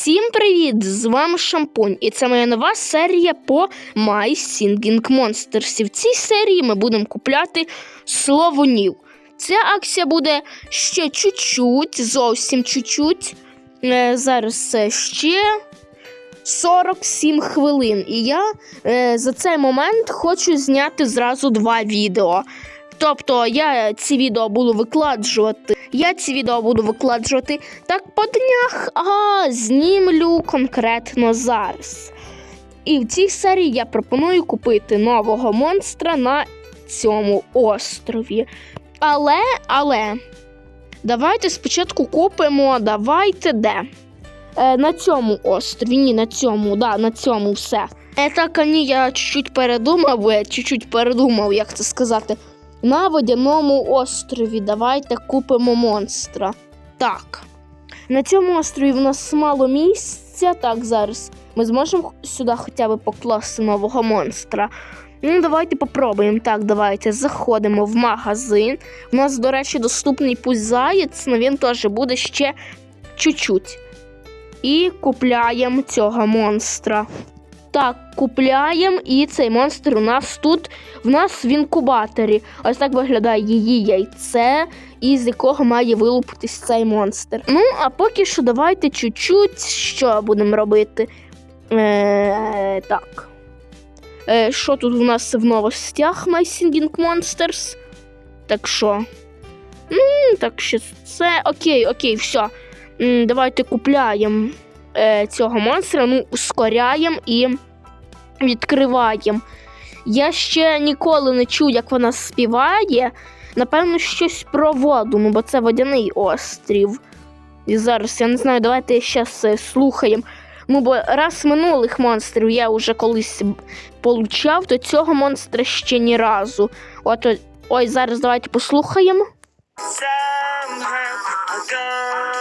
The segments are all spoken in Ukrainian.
Всім привіт! З вами Шампунь, і це моя нова серія по My Singing Monsters. В цій серії ми будемо купляти словунів. Ця акція буде ще чуть-чуть, зовсім чуть-чуть. Е, зараз ще 47 хвилин. І я е, за цей момент хочу зняти зразу два відео. Тобто я ці відео буду викладжувати. Я ці відео буду викладжувати так по днях, а знімлю конкретно зараз. І в цій серії я пропоную купити нового монстра на цьому острові. Але, але, давайте спочатку купимо, давайте де? Е, на цьому острові, ні, на цьому, да, на цьому все. Е, так, ні, я чуть-чуть передумав, е, чуть-чуть передумав, як це сказати. На водяному острові давайте купимо монстра. Так. На цьому острові в нас мало місця. Так, зараз ми зможемо сюди хоча б покласти нового монстра. Ну, давайте попробуємо. Так, давайте заходимо в магазин. У нас, до речі, доступний пусть заєць, але він теж буде ще чуть-чуть. І купляємо цього монстра. Так, купляємо, і цей монстр у нас тут в нас в інкубаторі. Ось так виглядає її яйце, із якого має вилупитись цей монстр. Ну, а поки що давайте чуть-чуть що будемо робити. Е, так. Е, що тут у нас в новостях My Singing Monsters? Так що? Так що це окей, окей, все. Давайте купляємо е, цього монстра, ну, ускоряємо і відкриваємо. Я ще ніколи не чув, як вона співає. Напевно, щось про воду, ну бо це водяний острів. І зараз я не знаю, давайте ще слухаємо. Ну, бо раз минулих монстрів я вже колись получав, то цього монстра ще ні разу. От ой, зараз давайте послухаємо. Somehow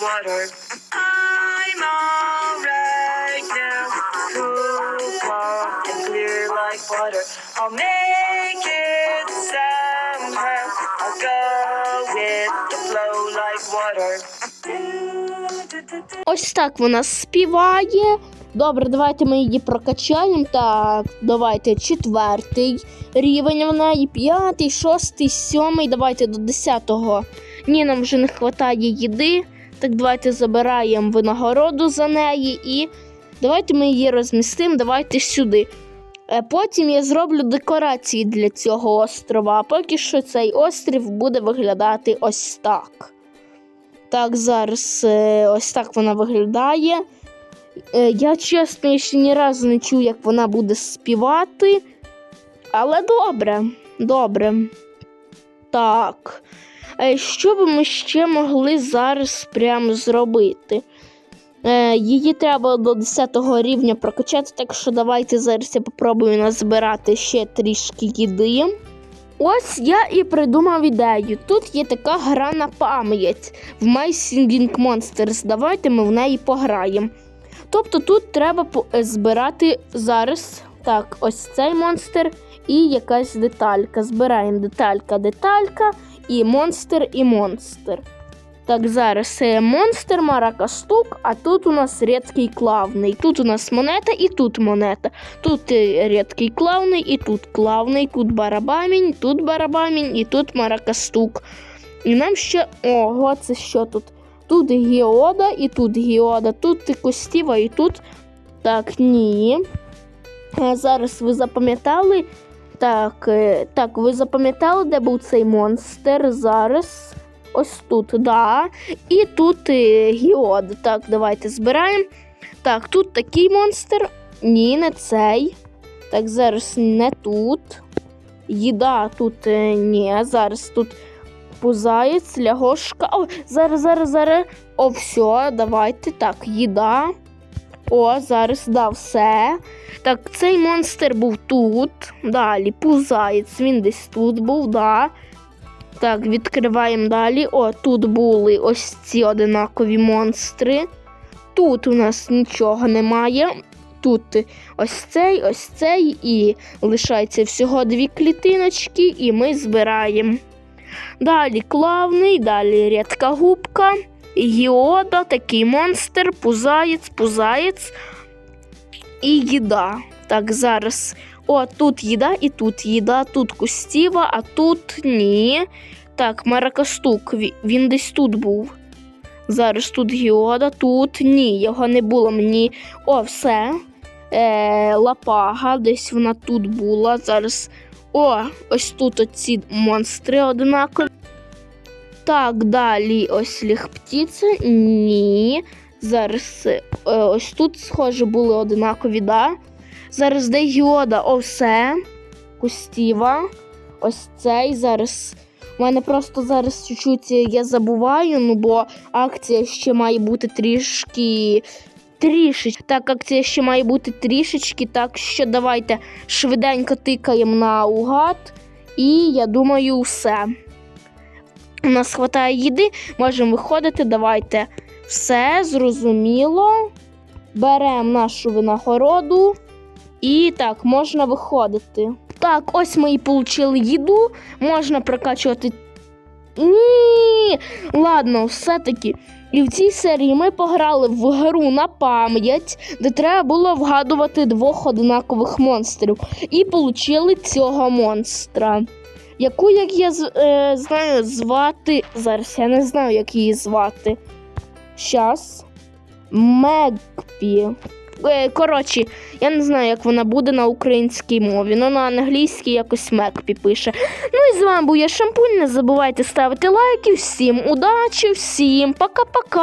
water. I'm alright now, cool, and clear like water. I'll make it somehow. I'll go with the flow like water. Ось так вона співає. Добре, давайте ми її прокачаємо. Так, давайте четвертий рівень в неї, п'ятий, шостий, сьомий. Давайте до десятого. Ні, нам вже не вистачає їди. Так, давайте забираємо винагороду за неї і давайте ми її розмістимо. Давайте сюди. Е, Потім я зроблю декорації для цього острова. А поки що цей острів буде виглядати ось так. Так, зараз е, ось так вона виглядає. Е, Я чесно ще ні разу не чув, як вона буде співати. Але добре, добре. Так. Що би ми ще могли зараз прямо зробити? Е, Її треба до 10 рівня прокачати, так що давайте зараз я попробую назбирати ще трішки їди. Ось я і придумав ідею. Тут є така гра на пам'ять в My Singing Monsters. Давайте ми в неї пограємо. Тобто тут треба е, збирати зараз так, ось цей монстр і якась деталька. Збираємо деталька, деталька, і монстр, і монстр. Так, зараз монстр, маракастук, а тут у нас рідкий клавний. Тут у нас монета і тут монета. Тут е, рідкий клавний, і тут клавний, тут барабамінь, тут барабамінь, і тут маракастук. І нам ще. Ого, це що тут? Тут геода, і тут геода, тут костіва, і тут. Так, ні. Зараз ви запам'ятали. Так, е, так, ви запам'ятали, де був цей монстр? Зараз. Ось тут, да. І тут е, геод. Так, давайте збираємо. Так, тут такий монстр. Ні, не цей. Так, зараз не тут. Їда тут е, ні. Зараз тут пузаєць, лягошка. О, зараз, зараз, зараз. О, все, давайте. Так, їда. О, зараз да, все. Так, цей монстр був тут. Далі пузаєць, він десь тут був, да. Так, відкриваємо далі. О, тут були ось ці одинакові монстри. Тут у нас нічого немає. Тут ось цей, ось цей, і лишається всього дві клітиночки, і ми збираємо. Далі клавний, далі рідка губка. Гіода, такий монстр, пузаєць, пузаєць і їда. Так, зараз. О, тут їда і тут їда, тут кустіва, а тут ні. Так, Маракастук, він десь тут був. Зараз тут Гіода, тут ні, його не було мені. О, все. Е, лапага, десь вона тут була. Зараз. О, ось тут оці монстри однакові. Так, далі ось ліхптіця. Ні. Зараз е, ось тут, схоже, були однакові, да? Зараз де Йода, о, все. Кустіва. Ось цей зараз. У мене просто зараз чуть-чуть я забуваю, ну бо акція ще має бути трішки. Трішечки. Так, акція ще має бути трішечки, так що давайте швиденько тикаємо на угад. І я думаю, все. У нас вистачає їди, можемо виходити. Давайте все зрозуміло. Беремо нашу винагороду. І так, можна виходити. Так, ось ми і отримали їду. Можна прокачувати. Ні. Ладно, все-таки. І в цій серії ми пограли в гру на пам'ять, де треба було вгадувати двох однакових монстрів. І отримали цього монстра. Яку, як я е, знаю, звати. Зараз я не знаю, як її звати. Щас. Мегпі. Е, коротше, я не знаю, як вона буде на українській мові. Ну на англійській якось Мекпі пише. Ну і з вами був я Шампунь. Не забувайте ставити лайки. Всім удачі, всім пока-пока.